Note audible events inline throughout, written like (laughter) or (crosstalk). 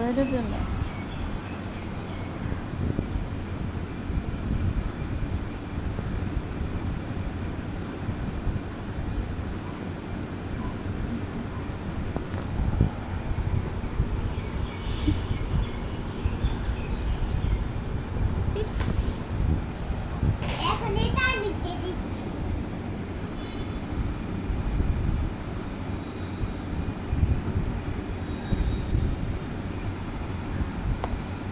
বাইরে যে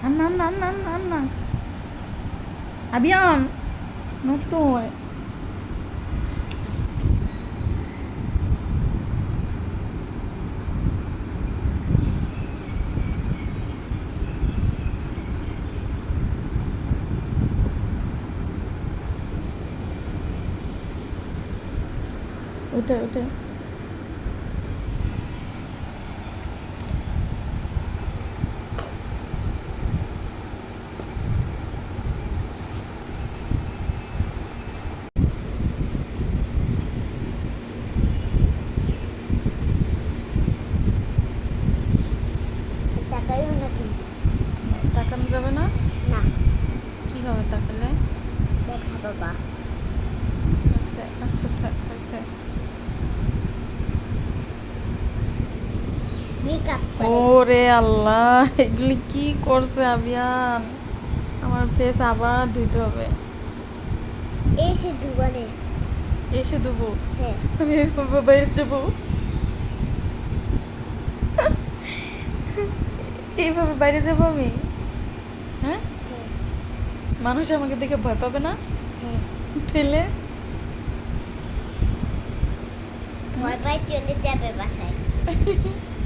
আন্না আন্না আন্না আন্না আন্না আবিয়ান নষ্ট হয়। ওটা ওটা যাবে না? না। কি হবে তাকালে দেখা বাবা। হয়েছে আচ্ছা থাক হয়েছে ওরে আল্লাহ এগুলি কি করছে আবিয়ান? আমার ফেস আবার ধুইতে হবে। এসে দুবারে। এসে দেবো হ্যাঁ। আমি বাইরে যাব? (laughs) এইভাবে বাইরে যাব আমি? হ্যাঁ? হ্যাঁ। মানুষ আমাকে দেখে ভয় পাবে না? হ্যাঁ। তাহলে ভয় পাই চলে যাবে বাসায়। (laughs)